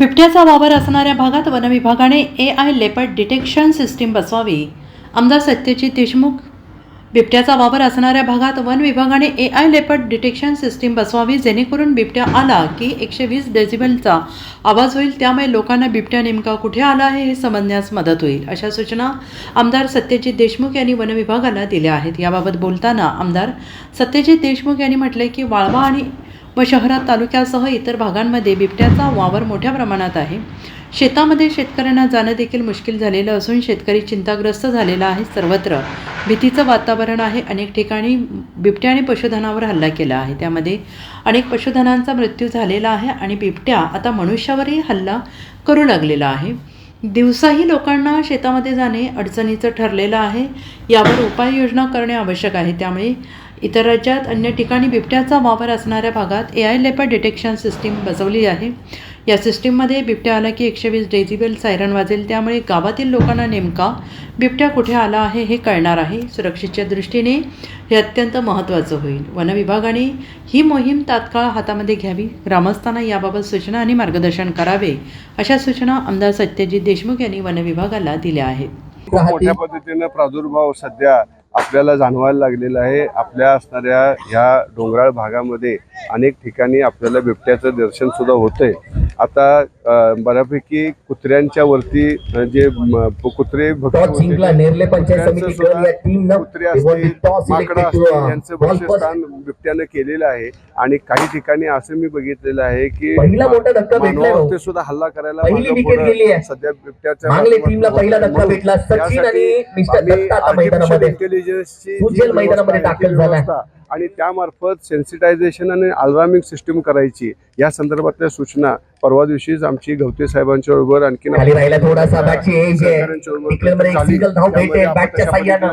बिबट्याचा वावर असणाऱ्या भागात वनविभागाने A I leopard detection system बसवावी. आमदार सत्यजित देशमुख बिबट्याचा वावर असणाऱ्या भागात वन विभागाने A I leopard detection system बसवावी जेणेकरून बिबट्या आला की एकशे वीस डेझिबलचा आवाज होईल त्यामुळे लोकांना बिबट्या नेमका कुठे आला आहे हे समजण्यास मदत होईल अशा सूचना आमदार सत्यजित देशमुख यांनी वनविभागाला दिल्या आहेत. याबाबत बोलताना आमदार सत्यजित देशमुख यांनी म्हटले की वाळवा आणि व शहरात तालुक्यासह इतर भागांमध्ये बिबट्याचा वावर मोठ्या प्रमाणात आहे. शेतामध्ये शेतकऱ्यांना जाणं देखील मुश्किल झालेलं असून शेतकरी चिंताग्रस्त झालेला आहे सर्वत्र. भीतीचं वातावरण आहे. अनेक ठिकाणी बिबट्या आणि पशुधनावर हल्ला केला आहे. त्यामध्ये अनेक पशुधनांचा मृत्यू झालेला आहे आणि बिबट्या आता मनुष्यावरही हल्ला करू लागलेला आहे. दिवसाही लोकांना शेतामध्ये जाणे अडचणीचं ठरलेलं आहे. यावर उपाययोजना करणे आवश्यक आहे. त्यामुळे इतर राज्यात अन्य ठिकाणी बिबट्याचा वावर असणाऱ्या भागात A I leopard detection system बसवली आहे. या सिस्टीममध्ये बिबट्या आला की एकशे वीस डेझिबेल सायरन वाजेल. त्यामुळे गावातील लोकांना नेमका बिबट्या कुठे आला आहे हे कळणार आहे. सुरक्षेच्या दृष्टीने हे अत्यंत महत्त्वाचं होईल. वनविभागाने ही मोहीम तात्काळ हातामध्ये घ्यावी. ग्रामस्थांना याबाबत सूचना आणि मार्गदर्शन करावे अशा सूचना आमदार सत्यजित देशमुख यांनी वनविभागाला दिल्या आहेत. खूप मोठ्या पद्धतीनं प्रादुर्भाव सध्या आपल्याला जाणवायला लागलेलं आहे. आपल्या असणाऱ्या ह्या डोंगराळ भागामध्ये अनेक ठिकाणी आपल्याला बिबट्याचं दर्शन सुद्धा होतंय. आता बऱ्यापैकी कुत्र्यांच्या वरती जे कुत्रे होते, कुत्रे असतील माकडं यांचं बिबट्यानं केलेलं आहे. आणि काही ठिकाणी असं मी बघितलेलं आहे की मानवावरती. सुद्धा हल्ला करायला आहे. सध्या बिबट्याच्या मांगले आणि आणि त्यामार्फत सेन्सिटायझेशन आणि अलार्मिंग सिस्टीम करायची या संदर्भातल्या सूचना परवा दिवशीच आमची गवते साहेबांच्या बरोबर आणखी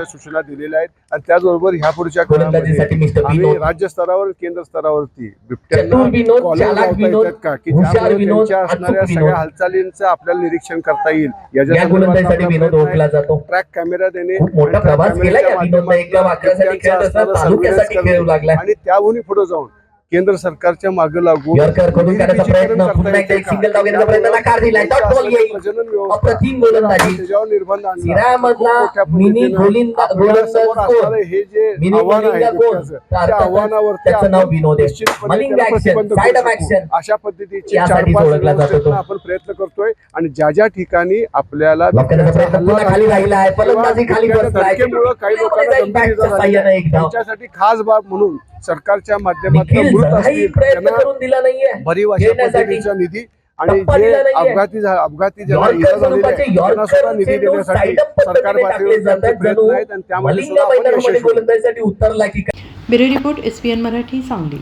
सूचना दिलेल्या आहेत. आणि त्याचबरोबर ह्या पुढच्या काळामध्ये आम्ही राज्य स्तरावर केंद्र स्तरावरती बिबट्यांना का? त्यांच्या असणाऱ्या. सगळ्या हालचालींचं आपल्याला निरीक्षण करता येईल. या गोलंदाजीसाठी विनोद ओळखला जातो. ट्रॅक कॅमेरा देणे आणि त्या प्रवास केला या कॅमेऱ्याच्या विनोदनं एकदा वाकड्यासाठी बिबट्यांचं खेळत असताना असणारं तालुक्यासाठी surveillance खेळू करणे लागलाय. आणि त्याहूनही पुढे जाऊन केंद्र सरकारच्या मागे गोलंदाजी त्याच्यावर निर्बंध हे जे आव्हान आहे आव्हानावरती. अशा पद्धतीचे चार पाच आपण प्रयत्न करतोय आणि ज्या ज्या ठिकाणी आपल्याला काही लोकांना. त्यांच्यासाठी खास बाब म्हणून सरकारच्या माध्यमातून मृत असतील प्रयत्न त्यांना करून दिला नाहीये भरीव अशा. पद्धतीचा निधी आणि जे. अपघाती अपघाती इजा झालेली आहे त्यांना सुद्धा निधी देण्यासाठी सरकार पातळीवर प्रयत्न आहेत आणि त्यामध्ये सुद्धा आपण यशस्वी ब्युरो रिपोर्ट मराठी सांगली